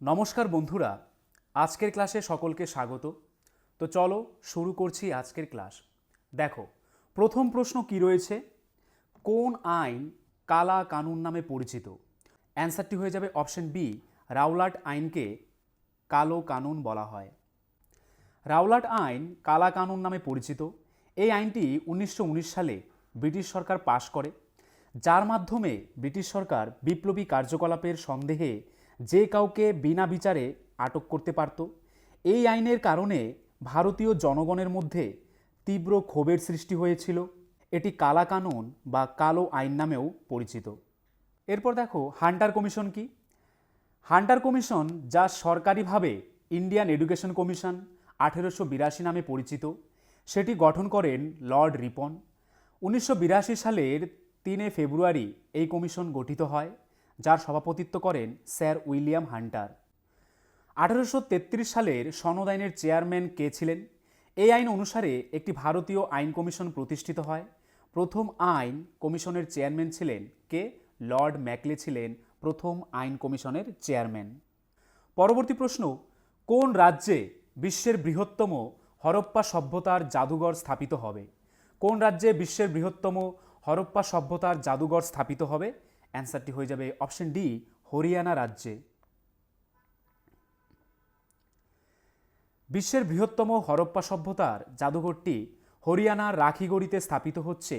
নমস্কার বন্ধুরা, আজকের ক্লাসে সকলকে স্বাগত। তো চলো শুরু করছি আজকের ক্লাস। দেখো, প্রথম প্রশ্ন কি রয়েছে? কোন আইন কালা কানুন নামে পরিচিত? অ্যান্সারটি হয়ে যাবে অপশন বি, রাওলাট আইনকে কালো কানুন বলা হয়। রাওলাট আইন কালা কানুন নামে পরিচিত। এই আইনটি উনিশশো উনিশ সালে ব্রিটিশ সরকার পাশ করে, যার মাধ্যমে ব্রিটিশ সরকার বিপ্লবী কার্যকলাপের সন্দেহে যে কাউকে বিনা বিচারে আটক করতে পারত। এই আইনের কারণে ভারতীয় জনগণের মধ্যে তীব্র ক্ষোভের সৃষ্টি হয়েছিল। এটি কালা কানুন বা কালো আইন নামেও পরিচিত। এরপর দেখো, হান্টার কমিশন কি? হান্টার কমিশন যা সরকারিভাবে ইন্ডিয়ান এডুকেশন কমিশন আঠেরোশো বিরাশি নামে পরিচিত, সেটি গঠন করেন লর্ড রিপন। উনিশশো বিরাশি সালের তিনে ফেব্রুয়ারি এই কমিশন গঠিত হয়। যার সভাপতিত্ব করেন স্যার উইলিয়াম হান্টার। আঠারোশো তেত্রিশ সালের সনদ আইনের চেয়ারম্যান কে ছিলেন? এই আইন অনুসারে একটি ভারতীয় আইন কমিশন প্রতিষ্ঠিত হয়। প্রথম আইন কমিশনের চেয়ারম্যান ছিলেন কে? লর্ড ম্যাকলে ছিলেন প্রথম আইন কমিশনের চেয়ারম্যান। পরবর্তী প্রশ্ন, কোন রাজ্যে বিশ্বের বৃহত্তম হরপ্পা সভ্যতার জাদুঘর স্থাপিত হবে? কোন রাজ্যে বিশ্বের বৃহত্তম হরপ্পা সভ্যতার জাদুঘর স্থাপিত হবে? অ্যান্সারটি হয়ে যাবে অপশন ডি, হরিয়ানা রাজ্যে। বিশ্বের বৃহত্তম হরপ্পা সভ্যতার জাদুঘরটি হরিয়ানার রাখিগড়িতে স্থাপিত হচ্ছে।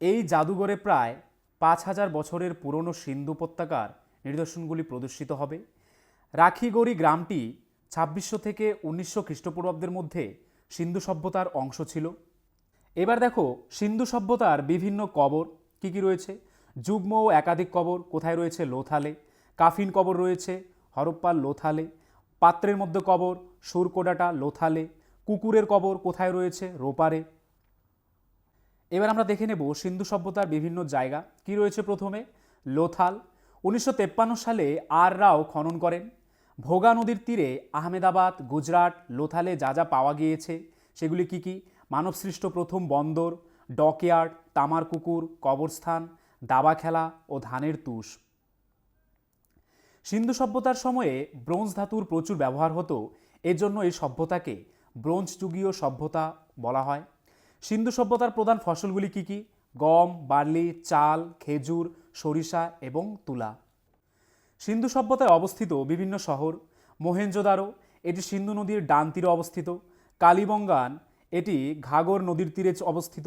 এই জাদুঘরে প্রায় পাঁচ হাজার বছরের পুরনো সিন্ধু উপত্যকার নিদর্শনগুলি প্রদর্শিত হবে। রাখিগড়ি গ্রামটি ছাব্বিশশো থেকে উনিশশো খ্রিস্টপূর্বাব্দের মধ্যে সিন্ধু সভ্যতার অংশ ছিল। এবার দেখো, সিন্ধু সভ্যতার বিভিন্ন কবর কি কি রয়েছে? যুগ্ম ও একাধিক কবর কোথায় রয়েছে লোথালে, কাফিন কবর রয়েছে হরপ্পার লোথালে, পাত্রের মধ্যে কবর সুরকোডাটা লোথালে, কুকুরের কবর কোথায় রয়েছে রোপারে। এবার আমরা দেখে নেব সিন্ধু সভ্যতার বিভিন্ন জায়গা। কি রয়েছে প্রথমে? লোথাল। উনিশশো সালে আর রাও খনন করেন। ভোগা নদীর তীরে আহমেদাবাদ, গুজরাট, লোথালে যা যা পাওয়া গিয়েছে, সেগুলি কি কি? মানবসৃষ্ট প্রথম বন্দর, ডকইয়ার্ড, তামার কুকুর, কবরস্থান দাবা খেলা ও ধানের তুষ। সিন্ধু সভ্যতার সময়ে ব্রোঞ্জ ধাতুর প্রচুর ব্যবহার হতো, এজন্য এই সভ্যতাকে ব্রোঞ্জ যুগীয় সভ্যতা বলা হয়। সিন্ধু সভ্যতার প্রধান ফসলগুলি কি কি? গম, বার্লি, চাল, খেজুর, সরিষা এবং তুলা। সিন্ধু সভ্যতায় অবস্থিত বিভিন্ন শহর, মোহেঞ্জোদারো, এটি সিন্ধু নদীর ডান তীরে অবস্থিত। কালীবঙ্গান, এটি ঘাগর নদীর তীরে অবস্থিত।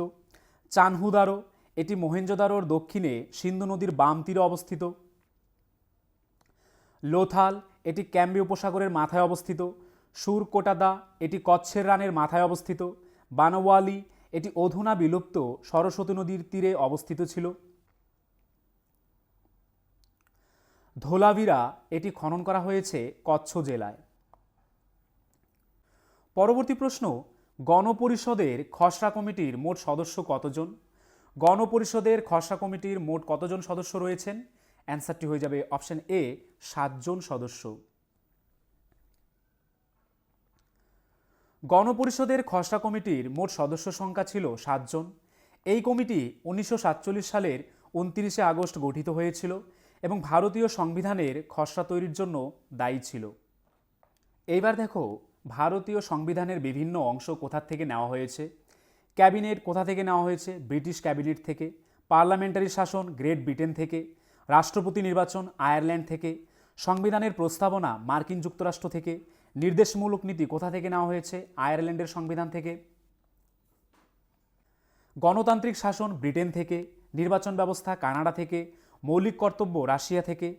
চানহুদারো এটি মোহেঞ্জোদারোর দক্ষিণে সিন্ধু নদীর বাম তীরে অবস্থিত। লোথাল, এটি ক্যাম্বি উপসাগরের মাথায় অবস্থিত। সুরকোটাদা, এটি কচ্ছের রানের মাথায় অবস্থিত। বানওয়ালি, এটি অধুনা বিলুপ্ত সরস্বতী নদীর তীরে অবস্থিত ছিল। ধোলাভিরা, এটি খনন করা হয়েছে কচ্ছ জেলায়। পরবর্তী প্রশ্ন, গণপরিষদের খসড়া কমিটির মোট সদস্য কতজন? গণপরিষদের খসড়া কমিটির মোট কতজন সদস্য রয়েছেন? অ্যান্সারটি হয়ে যাবে অপশন এ, সাতজন সদস্য। গণপরিষদের খসড়া কমিটির মোট সদস্য সংখ্যা ছিল সাতজন। এই কমিটি উনিশশো সাতচল্লিশ সালের উনত্রিশে আগস্ট গঠিত হয়েছিল এবং ভারতীয় সংবিধানের খসড়া তৈরির জন্য দায়ী ছিল। এইবার দেখো, ভারতীয় সংবিধানের বিভিন্ন অংশ কোথা থেকে নেওয়া হয়েছে? ক্যাবিনেট কোথা থেকে নেওয়া হয়েছে? ব্রিটিশ ক্যাবিনেট থেকে, পার্লামেন্টারি শাসন গ্রেট ব্রিটেন থেকে, রাষ্ট্রপতি নির্বাচন আয়ারল্যান্ড থেকে, সংবিধানের প্রস্তাবনা মার্কিন যুক্তরাষ্ট্র থেকে, নির্দেশমূলক নীতি কোথা থেকে নেওয়া হয়েছে? আয়ারল্যান্ডের সংবিধান থেকে। গণতান্ত্রিক শাসন ব্রিটেন থেকে, নির্বাচন ব্যবস্থা কানাডা থেকে, মৌলিক কর্তব্য রাশিয়া থেকে,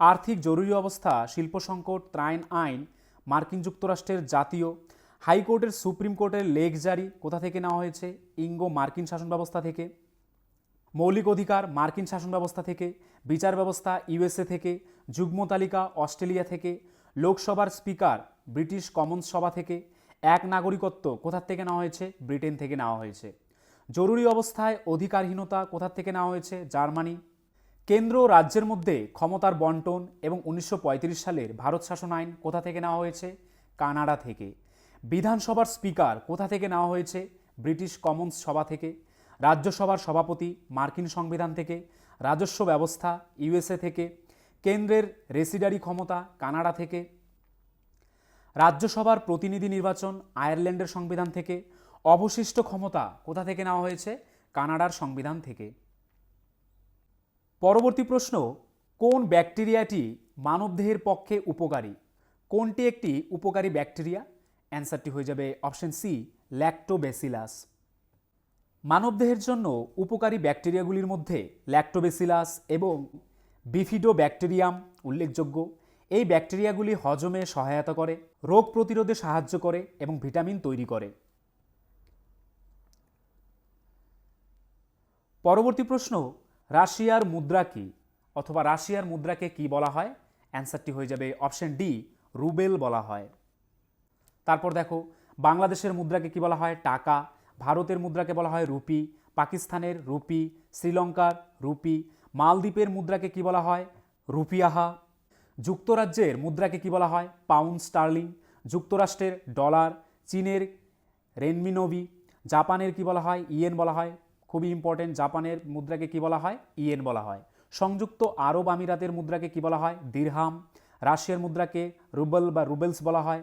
আর্থিক জরুরি অবস্থা শিল্প সংকট ত্রাণ আইন মার্কিন যুক্তরাষ্ট্রের জাতীয় হাইকোর্টের সুপ্রিম কোর্টের লেখ জারি, কোথা থেকে নেওয়া হয়েছে? ইঙ্গো মার্কিন শাসন ব্যবস্থা থেকে, মৌলিক অধিকার মার্কিন শাসন ব্যবস্থা থেকে, বিচার ব্যবস্থা ইউএসএ থেকে, যুগ্ম তালিকা অস্ট্রেলিয়া থেকে, লোকসভার স্পিকার ব্রিটিশ কমন্স সভা থেকে, এক নাগরিকত্ব কোথা থেকে নেওয়া হয়েছে? ব্রিটেন থেকে নেওয়া হয়েছে। জরুরি অবস্থায় অধিকারহীনতা কোথা থেকে নেওয়া হয়েছে? জার্মানি। কেন্দ্র ও রাজ্যের মধ্যে ক্ষমতার বন্টন এবং উনিশশো পঁয়ত্রিশ সালের ভারত শাসন আইন কোথা থেকে নেওয়া হয়েছে? কানাডা থেকে। বিধানসভার স্পিকার কোথা থেকে নেওয়া হয়েছে? ব্রিটিশ কমন্স সভা থেকে, রাজ্যসভার সভাপতি মার্কিন সংবিধান থেকে, রাজস্ব ব্যবস্থা ইউএসএ থেকে, কেন্দ্রের রেসিডারি ক্ষমতা কানাডা থেকে, রাজ্যসভার প্রতিনিধি নির্বাচন আয়ারল্যান্ডের সংবিধান থেকে, অবশিষ্ট ক্ষমতা কোথা থেকে নেওয়া হয়েছে? কানাডার সংবিধান থেকে। পরবর্তী প্রশ্ন, কোন ব্যাকটেরিয়াটি মানবদেহের পক্ষে উপকারী? কোনটি একটি উপকারী ব্যাকটেরিয়া? অ্যান্সারটি হয়ে যাবে অপশন সি ল্যাক্টোবেসিলাস মানবদেহের জন্য উপকারী ব্যাকটেরিয়াগুলির মধ্যে ল্যাক্টোবেসিলাস এবং বিফিডো ব্যাকটেরিয়াম উল্লেখযোগ্য। এই ব্যাকটেরিয়াগুলি হজমে সহায়তা করে, রোগ প্রতিরোধে সাহায্য করে এবং ভিটামিন তৈরি করে। পরবর্তী প্রশ্ন, রাশিয়ার মুদ্রা কি? অথবা রাশিয়ার মুদ্রাকে কি বলা হয়? অ্যান্সারটি হয়ে যাবে অপশন ডি, রুবেল বলা হয়। তারপর দেখো, বাংলাদেশের মুদ্রাকে কি বলা হয়? টাকা। ভারতের মুদ্রাকে বলা হয় রুপি। পাকিস্তানের রুপি। শ্রীলঙ্কার রুপি। মালদ্বীপের মুদ্রাকে কি বলা হয়? রুপিয়াহা। যুক্তরাজ্যের মুদ্রাকে কি বলা হয়? Pound sterling. যুক্তরাষ্ট্রের ডলার। চীনের রেনমিনোভি জাপানের কি বলা হয়? ইয়েন বলা হয়। খুবই ইম্পর্টেন্ট জাপানের মুদ্রাকে কি বলা হয়? ইয়েন বলা হয়। সংযুক্ত আরব আমিরাতের মুদ্রাকে কি বলা হয়? দিরহাম। রাশিয়ার মুদ্রাকে রুবেল বা রুবেলস বলা হয়।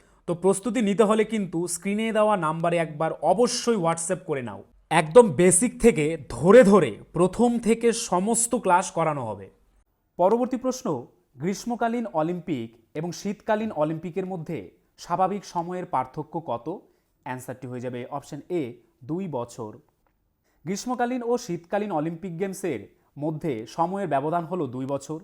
তো প্রস্তুতি নিতে হলে কিন্তু স্ক্রিনে দেওয়া নাম্বারে একবার অবশ্যই হোয়াটসঅ্যাপ করে নাও। একদম বেসিক থেকে ধরে ধরে প্রথম থেকে সমস্ত ক্লাস করানো হবে। পরবর্তী প্রশ্ন, গ্রীষ্মকালীন অলিম্পিক এবং শীতকালীন অলিম্পিকের মধ্যে স্বাভাবিক সময়ের পার্থক্য কত? অ্যান্সারটি হয়ে যাবে অপশন এ দুই বছর। গ্রীষ্মকালীন ও শীতকালীন অলিম্পিক গেমসের মধ্যে সময়ের ব্যবধান হলো দুই বছর।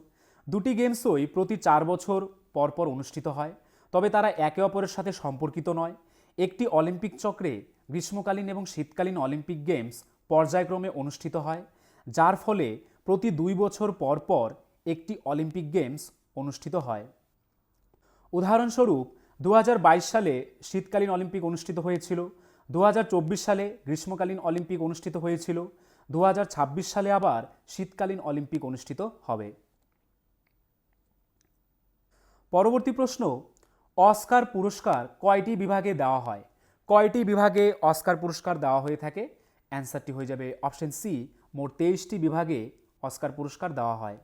দুটি গেমসই প্রতি চার বছর পরপর অনুষ্ঠিত হয়। তবে তারা একে অপরের সাথে সম্পর্কিত নয়। একটি অলিম্পিক চক্রে গ্রীষ্মকালীন এবং শীতকালীন অলিম্পিক গেমস পর্যায়ক্রমে অনুষ্ঠিত হয়, যার ফলে প্রতি দুই বছর পর পর একটি অলিম্পিক গেমস অনুষ্ঠিত হয়। উদাহরণস্বরূপ দু হাজার বাইশ সালে শীতকালীন অলিম্পিক অনুষ্ঠিত হয়েছিল দু হাজার চব্বিশ সালে গ্রীষ্মকালীন অলিম্পিক অনুষ্ঠিত হয়েছিল দু হাজার ছাব্বিশ সালে আবার শীতকালীন অলিম্পিক অনুষ্ঠিত হবে। পরবর্তী প্রশ্ন অস্কার পুরস্কার কয়টি বিভাগে দেওয়া হয়? কয়টি বিভাগে অস্কার পুরস্কার দেওয়া হয়ে থাকে? অ্যান্সারটি হয়ে যাবে অপশন সি, মোট তেইশটি বিভাগে অস্কার পুরস্কার দেওয়া হয়।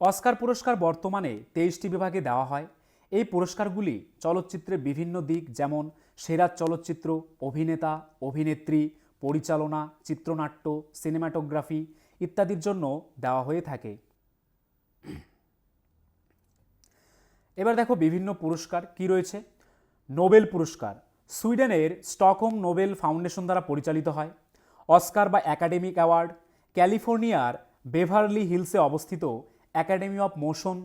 অস্কার পুরস্কার বর্তমানে তেইশটি বিভাগে দেওয়া হয়। এই পুরস্কারগুলি চলচ্চিত্রের বিভিন্ন দিক যেমন সেরা চলচ্চিত্র, অভিনেতা, অভিনেত্রী, পরিচালনা, চিত্রনাট্য, সিনেমাটোগ্রাফি ইত্যাদির জন্য দেওয়া হয়ে থাকে। এবার দেখো বিভিন্ন পুরস্কার কি রয়েছে? নোবেল পুরস্কার। সুইডেনের স্টকহোম নোবেল ফাউন্ডেশন দ্বারা পরিচালিত হয়। অস্কার বা একাডেমিক অ্যাওয়ার্ড। ক্যালিফোর্নিয়ার বেভারলি হিলসে অবস্থিত academy of motion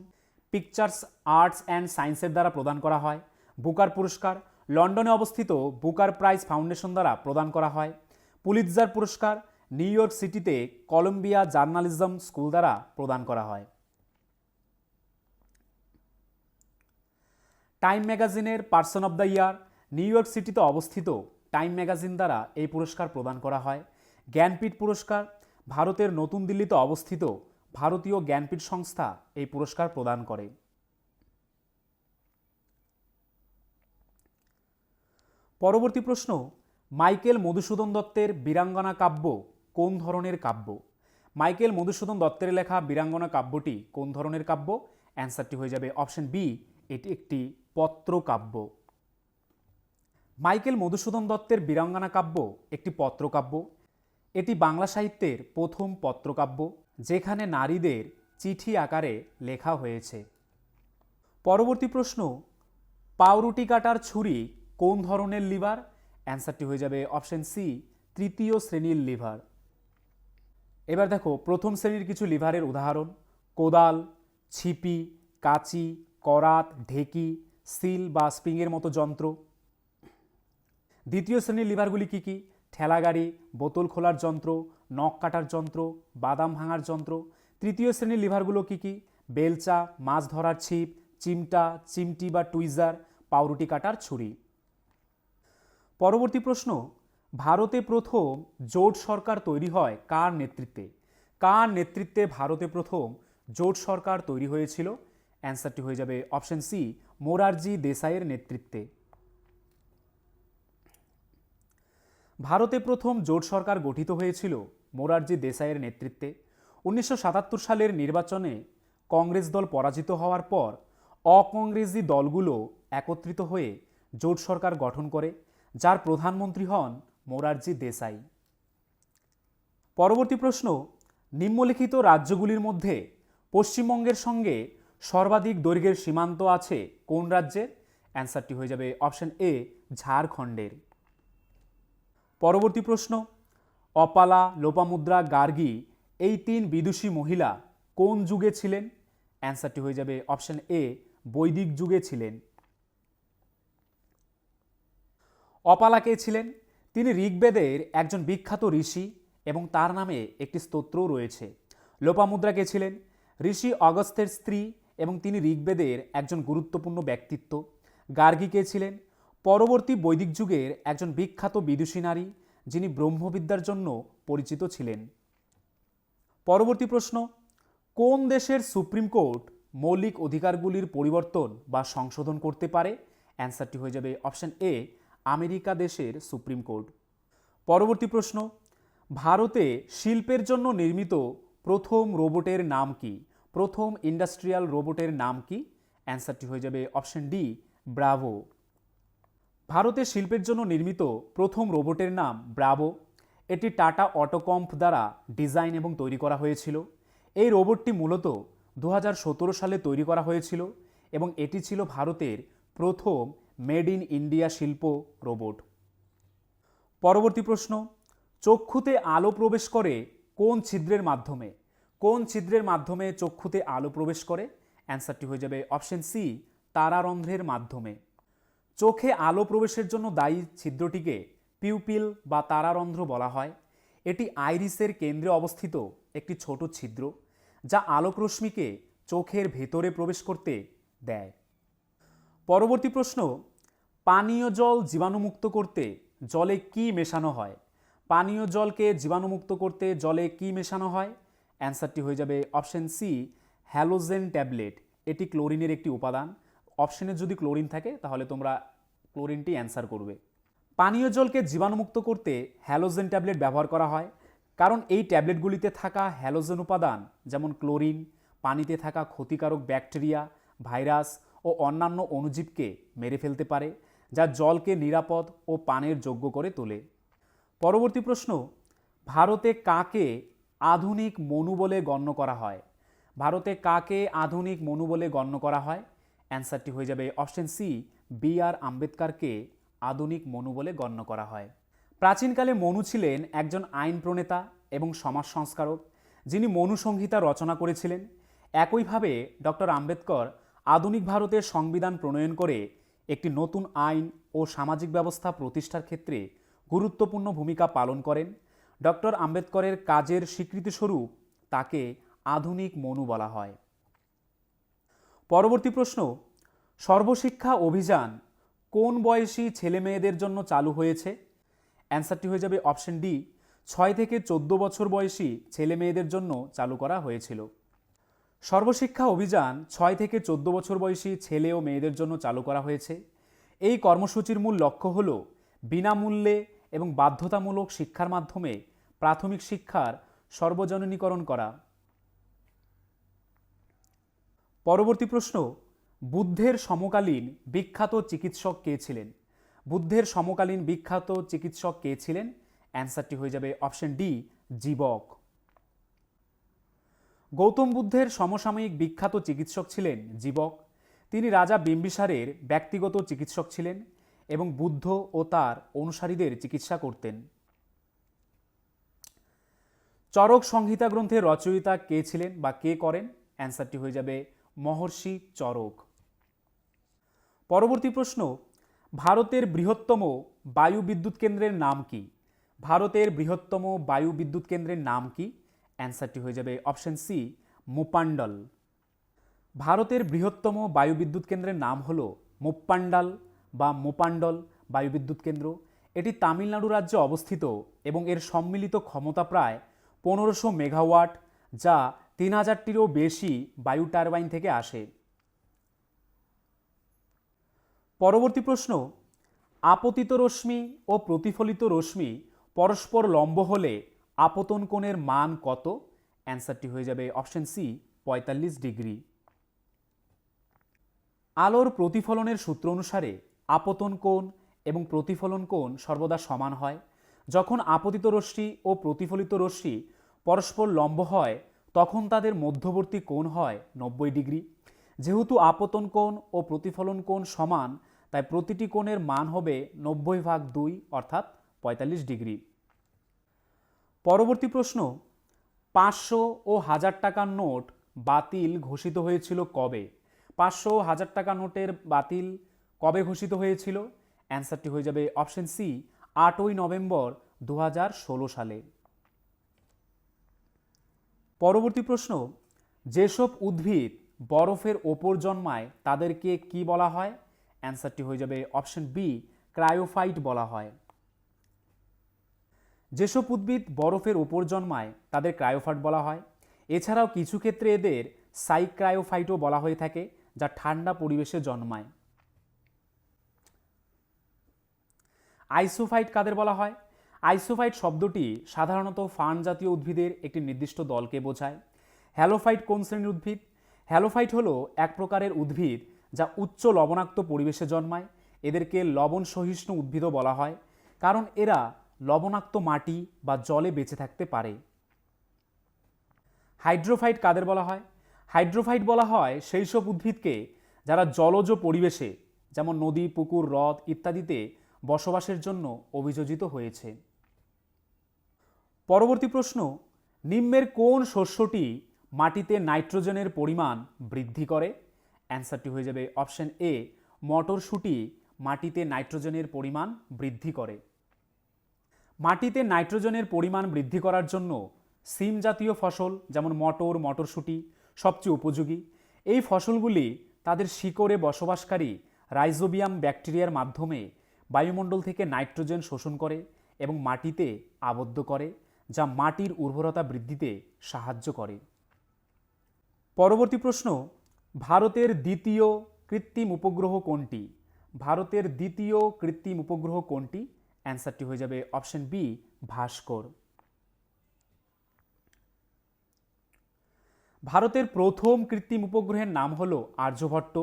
pictures arts and সায়েন্সের দ্বারা প্রদান করা হয়। বুকার পুরস্কার। লন্ডনে অবস্থিত বুকার প্রাইজ ফাউন্ডেশন দ্বারা প্রদান করা হয়। পুলিৎজার পুরস্কার। নিউ ইয়র্ক সিটিতে কলম্বিয়া জার্নালিজম স্কুল দ্বারা প্রদান করা হয়। টাইম ম্যাগাজিনের person of the year, New York সিটিতে অবস্থিত টাইম ম্যাগাজিন দ্বারা এই পুরস্কার প্রদান করা হয়। জ্ঞানপীঠ পুরস্কার, ভারতের নতুন দিল্লিতে অবস্থিত ভারতীয় জ্ঞানপীঠ সংস্থা এই পুরস্কার প্রদান করে। পরবর্তী প্রশ্ন, মাইকেল মধুসূদন দত্তের বীরাঙ্গনা কাব্য কোন ধরনের কাব্য? মাইকেল মধুসূদন দত্তের লেখা বীরাঙ্গনা কাব্যটি কোন ধরনের কাব্য? অ্যান্সারটি হয়ে যাবে অপশন বি এটি একটি পত্র কাব্য মাইকেল মধুসূদন দত্তের বীরাঙ্গনা কাব্য একটি পত্রকাব্য। এটি বাংলা সাহিত্যের প্রথম পত্রকাব্য, যেখানে নারীদের চিঠি আকারে লেখা হয়েছে। পরবর্তী প্রশ্ন, পাউরুটি কাটার ছুরি কোন ধরনের লিভার? অ্যান্সারটি হয়ে যাবে অপশন সি, তৃতীয় শ্রেণির লিভার। এবার দেখো, প্রথম শ্রেণির কিছু লিভারের উদাহরণ। কোদাল, ছিপি, কাঁচি করাত, ঢেকি, সিল বা স্প্রিংয়ের মতো যন্ত্র। দ্বিতীয় শ্রেণির লিভারগুলি কী কী? ঠেলাগাড়ি, বোতল খোলার যন্ত্র, নখ কাটার যন্ত্র, বাদাম ভাঙার যন্ত্র। তৃতীয় শ্রেণির লিভারগুলো কী কী? বেলচা, মাছ ধরার ছিপ, চিমটা, চিমটি বা টুইজার, পাউরুটি কাটার ছুরি। পরবর্তী প্রশ্ন, ভারতে প্রথম জোট সরকার তৈরি হয় কার নেতৃত্বে? কার নেতৃত্বে ভারতে প্রথম জোট সরকার তৈরি হয়েছিল? অ্যান্সারটি হয়ে যাবে অপশন সি, মোরারজি দেসাইয়ের নেতৃত্বে। ভারতে প্রথম জোট সরকার গঠিত হয়েছিল মোরারজি দেসাইয়ের নেতৃত্বে। উনিশশো সাতাত্তর সালের নির্বাচনে কংগ্রেস দল পরাজিত হওয়ার পর অকংগ্রেসি দলগুলো একত্রিত হয়ে জোট সরকার গঠন করে, যার প্রধানমন্ত্রী হন মোরারজি দেসাই পরবর্তী প্রশ্ন, নিম্নলিখিত রাজ্যগুলির মধ্যে পশ্চিমবঙ্গের সঙ্গে সর্বাধিক দৈর্ঘ্যের সীমান্ত আছে কোন রাজ্যের অ্যান্সারটি হয়ে যাবে অপশন এ, ঝাড়খণ্ডের। পরবর্তী প্রশ্ন, অপালা, লোপামুদ্রা, গার্গী, এই তিন বিদুষী মহিলা কোন যুগে ছিলেন? অ্যান্সারটি হয়ে যাবে অপশন এ, বৈদিক যুগে ছিলেন। অপালা কে ছিলেন? তিনি ঋগ্বেদের একজন বিখ্যাত ঋষি এবং তার নামে একটি স্তোত্রও রয়েছে। লোপামুদ্রা কে ছিলেন? ঋষি অগস্ত্যের স্ত্রী এবং তিনি ঋগ্বেদের একজন গুরুত্বপূর্ণ ব্যক্তিত্ব। গার্গী কে ছিলেন পরবর্তী বৈদিক যুগের একজন বিখ্যাত বিদুষী নারী, যিনি ব্রহ্মবিদ্যার জন্য পরিচিত ছিলেন। পরবর্তী প্রশ্ন, কোন দেশের সুপ্রিম কোর্ট মৌলিক অধিকারগুলির পরিবর্তন বা সংশোধন করতে পারে? অ্যান্সারটি হয়ে যাবে অপশন এ, আমেরিকা দেশের সুপ্রিম কোর্ট। পরবর্তী প্রশ্ন, ভারতে শিল্পের জন্য নির্মিত প্রথম রোবটের নাম কি? প্রথম ইন্ডাস্ট্রিয়াল রোবটের নাম কি? অ্যান্সারটি হয়ে যাবে অপশন ডি, ব্রাভো। ভারতে শিল্পের জন্য নির্মিত প্রথম রোবটের নাম ব্রাভো। এটি টাটা অটোকম্প দ্বারা ডিজাইন এবং তৈরি করা হয়েছিল। এই রোবটটি মূলত দু হাজার সতেরো সালে তৈরি করা হয়েছিল এবং এটি ছিল ভারতের প্রথম মেড ইন ইন্ডিয়া শিল্প রোবট। পরবর্তী প্রশ্ন, চক্ষুতে আলো প্রবেশ করে কোন ছিদ্রের মাধ্যমে? কোন ছিদ্রের মাধ্যমে চক্ষুতে আলো প্রবেশ করে? অ্যান্সারটি হয়ে যাবে অপশন সি, তারারন্ধ্রের মাধ্যমে। চোখে আলো প্রবেশের জন্য দায়ী ছিদ্রটিকে পিউপিল বা তারারন্ধ্র বলা হয়। এটি আইরিসের কেন্দ্রে অবস্থিত একটি ছোট ছিদ্র, যা আলোক রশ্মিকে চোখের ভেতরে প্রবেশ করতে দেয়। পরবর্তী প্রশ্ন, পানীয় জল জীবাণুমুক্ত করতে জলে কি মেশানো হয়? পানীয় জলকে জীবাণুমুক্ত করতে জলে কি মেশানো হয়? অ্যান্সারটি হয়ে যাবে অপশন সি, হ্যালোজেন ট্যাবলেট। এটি ক্লোরিনের একটি উপাদান। অপশনে যদি ক্লোরিন থাকে, তাহলে তোমরা ক্লোরিনটি অ্যান্সার করবে। পানীয় জলকে জীবাণুমুক্ত করতে হ্যালোজেন ট্যাবলেট ব্যবহার করা হয়। কারণ এই ট্যাবলেটগুলিতে থাকা হ্যালোজেন উপাদান, যেমন ক্লোরিন, পানিতে থাকা ক্ষতিকারক ব্যাকটেরিয়া, ভাইরাস ও অন্যান্য অণুজীবকে মেরে ফেলতে পারে, যা জলকে নিরাপদ ও পানের যোগ্য করে তোলে। পরবর্তী প্রশ্ন, ভারতে কাকে আধুনিক মনু বলে গণ্য করা হয়। ভারতে কাকে আধুনিক মনু বলে গণ্য করা হয়? অ্যান্সারটি হয়ে যাবে অপশন সি, বি আর আম্বেদকারকে আধুনিক মনু বলে গণ্য করা হয়। প্রাচীনকালে মনু ছিলেন একজন আইন প্রণেতা এবং সমাজ সংস্কারক, যিনি মনু সংহিতা রচনা করেছিলেন। একইভাবে ডক্টর আম্বেদকর আধুনিক ভারতের সংবিধান প্রণয়ন করে একটি নতুন আইন ও সামাজিক ব্যবস্থা প্রতিষ্ঠার ক্ষেত্রে গুরুত্বপূর্ণ ভূমিকা পালন করেন। ডক্টর আম্বেদকরের কাজের স্বীকৃতিস্বরূপ তাকে আধুনিক মনু বলা হয়। পরবর্তী প্রশ্ন, সর্বশিক্ষা অভিযান কোন বয়সী ছেলে মেয়েদের জন্য চালু হয়েছে? অ্যান্সারটি হয়ে যাবে অপশন ডি, ছয় থেকে চোদ্দ বছর বয়সী ছেলে মেয়েদের জন্য চালু করা হয়েছিল। সর্বশিক্ষা অভিযান ছয় থেকে চোদ্দ বছর বয়সী ছেলে ও মেয়েদের জন্য চালু করা হয়েছে। এই কর্মসূচির মূল লক্ষ্য হল বিনামূল্যে এবং বাধ্যতামূলক শিক্ষার মাধ্যমে প্রাথমিক শিক্ষার সর্বজননীকরণ করা। পরবর্তী প্রশ্ন, বুদ্ধের সমকালীন বিখ্যাত চিকিৎসক কে ছিলেন? বুদ্ধের সমকালীন বিখ্যাত চিকিৎসক কে ছিলেন? অ্যান্সারটি হয়ে যাবে অপশন ডি, জীবক। গৌতম বুদ্ধের সমসাময়িক বিখ্যাত চিকিৎসক ছিলেন জীবক। তিনি রাজা বিম্বিসারের ব্যক্তিগত চিকিৎসক ছিলেন এবং বুদ্ধ ও তার অনুসারীদের চিকিৎসা করতেন। চরক সংহিতা গ্রন্থের রচয়িতা কে ছিলেন বা কে করেন? অ্যান্সারটি হয়ে যাবে মহর্ষি চরক। পরবর্তী প্রশ্ন, ভারতের বৃহত্তম বায়ু বিদ্যুৎ কেন্দ্রের নাম কি? ভারতের বৃহত্তম বায়ু বিদ্যুৎ কেন্দ্রের নাম কি? অ্যান্সারটি হয়ে যাবে অপশন সি মুপান্ডল ভারতের বৃহত্তম বায়ু বিদ্যুৎ কেন্দ্রের নাম হল মুপ্পান্ডাল বা মোপান্ডল বায়ু বিদ্যুৎ কেন্দ্র। এটি তামিলনাড়ু রাজ্যে অবস্থিত এবং এর সম্মিলিত ক্ষমতা প্রায় পনেরোশো মেগাওয়াট, যা তিন হাজারটিরও বেশি বায়ু টারবাইন থেকে আসে। পরবর্তী প্রশ্ন, আপতিত রশ্মি ও প্রতিফলিত রশ্মি পরস্পর লম্ব হলে আপতন কোণের মান কত? অ্যান্সারটি হয়ে যাবে অপশন সি, পঁয়তাল্লিশ ডিগ্রি। আলোর প্রতিফলনের সূত্র অনুসারে আপতন কোণ এবং প্রতিফলন কোণ সর্বদা সমান হয়। যখন আপতিত রশ্মি ও প্রতিফলিত রশ্মি পরস্পর লম্ব হয়, তখন তাদের মধ্যবর্তী কোণ হয় নব্বই ডিগ্রি। যেহেতু আপতন কোণ ও প্রতিফলন কোণ সমান, তাই প্রতিটি কোণের মান হবে নব্বই ভাগ দুই, অর্থাৎ পঁয়তাল্লিশ ডিগ্রি। পরবর্তী প্রশ্ন, পাঁচশো ও হাজার টাকার নোট বাতিল ঘোষিত হয়েছিল কবে? পাঁচশো হাজার টাকা নোটের বাতিল কবে ঘোষিত হয়েছিল? অ্যান্সারটি হয়ে যাবে অপশন সি আটই নভেম্বর দু হাজার ষোলো সালে। পরবর্তী প্রশ্ন, যেসব উদ্ভিদ বরফের ওপর জন্মায় তাদেরকে কি বলা হয়? অ্যান্সারটি হয়ে যাবে অপশন বি, ক্রায়োফাইট বলা হয়। যেসব উদ্ভিদ বরফের ওপর জন্মায় তাদের ক্রায়োফাইট বলা হয়। এছাড়াও কিছু ক্ষেত্রে এদের সাইক্রায়োফাইটও বলা হয়ে থাকে, যা ঠান্ডা পরিবেশে জন্মায়। আইসোফাইট কাদের বলা হয়? আইসোফাইট শব্দটি সাধারণত ফার্ন জাতীয় উদ্ভিদের একটি নির্দিষ্ট দলকে বোঝায়। হ্যালোফাইট কোন শ্রেণির উদ্ভিদ? হ্যালোফাইট হলো এক প্রকারের উদ্ভিদ যা উচ্চ লবণাক্ত পরিবেশে জন্মায়। এদেরকে লবণ সহিষ্ণু উদ্ভিদও বলা হয়, কারণ এরা লবণাক্ত মাটি বা জলে বেঁচে থাকতে পারে। হাইড্রোফাইট কাদের বলা হয়? হাইড্রোফাইট বলা হয় সেই সব উদ্ভিদকে যারা জলজ পরিবেশে, যেমন নদী, পুকুর, হ্রদ ইত্যাদিতে বসবাসের জন্য অভিযোজিত হয়েছে। পরবর্তী প্রশ্ন, নিম্নের কোন শস্যটি মাটিতে নাইট্রোজেনের পরিমাণ বৃদ্ধি করে? অ্যান্সারটি হয়ে যাবে অপশন এ, মটরশুঁটি মাটিতে নাইট্রোজেনের পরিমাণ বৃদ্ধি করে। মাটিতে নাইট্রোজেনের পরিমাণ বৃদ্ধি করার জন্য সিম জাতীয় ফসল, যেমন মটর, মটরশুঁটি, সবচেয়ে উপযোগী। এই ফসলগুলি তাদের শিকড়ে বসবাসকারী রাইজোবিয়াম ব্যাকটেরিয়ার মাধ্যমে বায়ুমণ্ডল থেকে নাইট্রোজেন শোষণ করে এবং মাটিতে আবদ্ধ করে, যা মাটির উর্বরতা বৃদ্ধিতে সাহায্য করে। পরবর্তী প্রশ্ন, ভারতের দ্বিতীয় কৃত্রিম উপগ্রহ কোনটি? ভারতের দ্বিতীয় কৃত্রিম উপগ্রহ কোনটি? অ্যান্সারটি হয়ে যাবে অপশন বি, ভাস্কর। ভারতের প্রথম কৃত্রিম উপগ্রহের নাম হল আর্যভট্ট,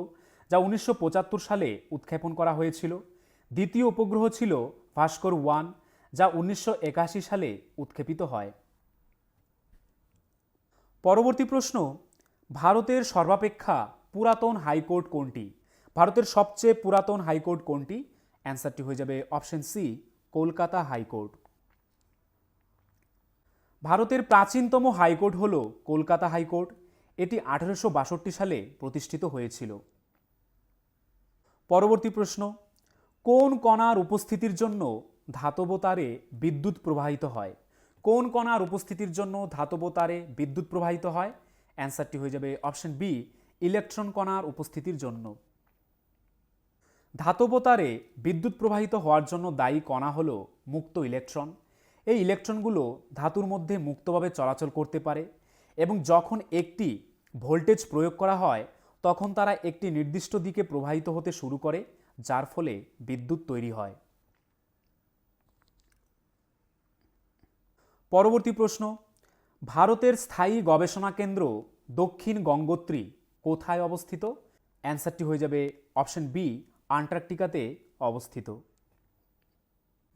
যা উনিশশো পঁচাত্তর সালে উৎক্ষেপণ করা হয়েছিল। দ্বিতীয় উপগ্রহ ছিল ভাস্কর ওয়ান, যা উনিশশো একাশি সালে উৎক্ষেপিত হয়। পরবর্তী প্রশ্ন, ভারতের সর্বাপেক্ষা পুরাতন হাইকোর্ট কোনটি? ভারতের সবচেয়ে পুরাতন হাইকোর্ট কোনটি? অ্যান্সারটি হয়ে যাবে অপশন সি, কলকাতা হাইকোর্ট। ভারতের প্রাচীনতম হাইকোর্ট হল কলকাতা হাইকোর্ট। এটি আঠেরোশো সালে প্রতিষ্ঠিত হয়েছিল। পরবর্তী প্রশ্ন কোন কণার উপস্থিতির জন্য ধাতব তারে বিদ্যুৎ প্রবাহিত হয়? কোন কণার উপস্থিতির জন্য ধাতব তারে বিদ্যুৎ প্রবাহিত হয়? অ্যান্সারটি হয়ে যাবে অপশন বি, ইলেকট্রন কণার উপস্থিতির জন্য। ধাতব তারে বিদ্যুৎ প্রবাহিত হওয়ার জন্য দায়ী কণা হলো মুক্ত ইলেকট্রন। এই ইলেকট্রনগুলো ধাতুর মধ্যে মুক্তভাবে চলাচল করতে পারে এবং যখন একটি ভোল্টেজ প্রয়োগ করা হয়, তখন তারা একটি নির্দিষ্ট দিকে প্রবাহিত হতে শুরু করে যার ফলে বিদ্যুৎ তৈরি হয়। পরবর্তী প্রশ্ন, ভারতের স্থায়ী গবেষণা কেন্দ্র দক্ষিণ গঙ্গোত্রী কোথায় অবস্থিত? অ্যান্সারটি হয়ে যাবে অপশন বি, আন্টার্কটিকাতে অবস্থিত।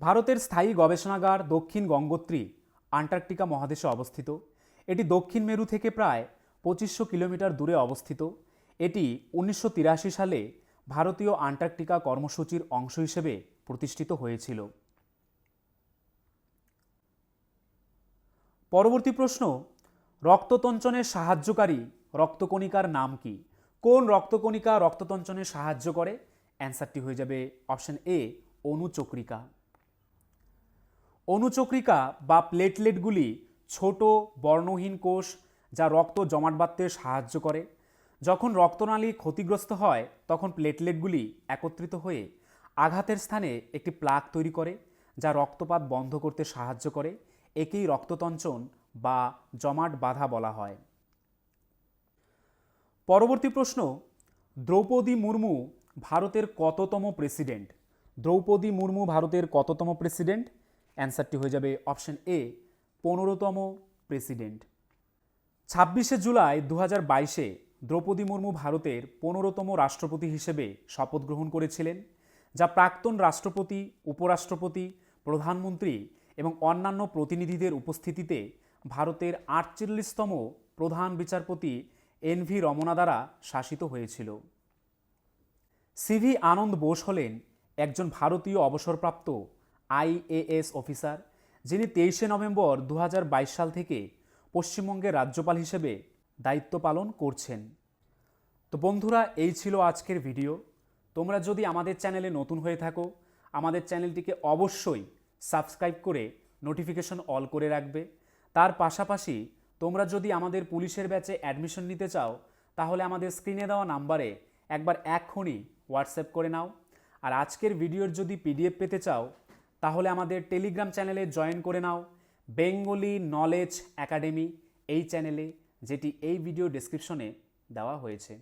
ভারতের স্থায়ী গবেষণাগার দক্ষিণ গঙ্গোত্রী, আন্টার্কটিকা মহাদেশে অবস্থিত। এটি দক্ষিণ মেরু থেকে প্রায় পঁচিশশো কিলোমিটার দূরে অবস্থিত। এটি উনিশশো তিরাশি সালে ভারতীয় আন্টার্কটিকা কর্মসূচির অংশ হিসেবে প্রতিষ্ঠিত হয়েছিল। পরবর্তী প্রশ্ন রক্ততঞ্চনে সাহায্যকারী রক্তকণিকার নাম কি? কোন রক্তকণিকা রক্ততঞ্চনে সাহায্য করে? অ্যান্সারটি হয়ে যাবে অপশন এ, অনুচক্রিকা। অনুচক্রিকা বা প্লেটলেটগুলি ছোট বর্ণহীন কোষ যা রক্ত জমাট বাঁধতে সাহায্য করে। যখন রক্তনালী ক্ষতিগ্রস্ত হয়, তখন প্লেটলেটগুলি একত্রিত হয়ে আঘাতের স্থানে একটি প্লাক তৈরি করে, যা রক্তপাত বন্ধ করতে সাহায্য করে। একেই রক্ততঞ্চন বা জমাট বাঁধা বলা হয়। পরবর্তী প্রশ্ন, দ্রৌপদী মুর্মু ভারতের কততম প্রেসিডেন্ট? দ্রৌপদী মুর্মু ভারতের কততম প্রেসিডেন্ট? অ্যান্সারটি হয়ে যাবে অপশন এ, পনেরোতম প্রেসিডেন্ট। ছাব্বিশে জুলাই দু হাজার বাইশে দ্রৌপদী মুর্মু ভারতের পনেরোতম রাষ্ট্রপতি হিসেবে শপথ গ্রহণ করেছিলেন, যা প্রাক্তন রাষ্ট্রপতি, উপরাষ্ট্রপতি, প্রধানমন্ত্রী এবং অন্যান্য প্রতিনিধিদের উপস্থিতিতে ভারতের আটচল্লিশতম প্রধান বিচারপতি এন ভি রমনা দ্বারা শাসিত হয়েছিল। সিভি আনন্দ বোস হলেন একজন ভারতীয় অবসরপ্রাপ্ত আইএএস অফিসার, যিনি তেইশে নভেম্বর দু হাজার বাইশ সাল থেকে পশ্চিমবঙ্গের রাজ্যপাল হিসেবে দায়িত্ব পালন করছেন। তো বন্ধুরা, এই ছিল আজকের ভিডিও। তোমরা যদি আমাদের চ্যানেলে নতুন হয়ে থাকো, আমাদের চ্যানেলটিকে অবশ্যই সাবস্ক্রাইব করে নোটিফিকেশন অল করে রাখবে। তার পাশাপাশি তোমরা যদি আমাদের পুলিশের ব্যাচে অ্যাডমিশন নিতে চাও, তাহলে আমাদের স্ক্রিনে দেওয়া নাম্বারে একবার এক্ষুনি হোয়াটসঅ্যাপ করে নাও। আর আজকের ভিডিওর যদি পিডিএফ পেতে চাও, তাহলে আমাদের টেলিগ্রাম চ্যানেলে জয়েন করে নাও। বেঙ্গলি নলেজ একাডেমি, এই চ্যানেলে যেটি এই ভিডিও ডেসক্রিপশনে দেওয়া হয়েছে।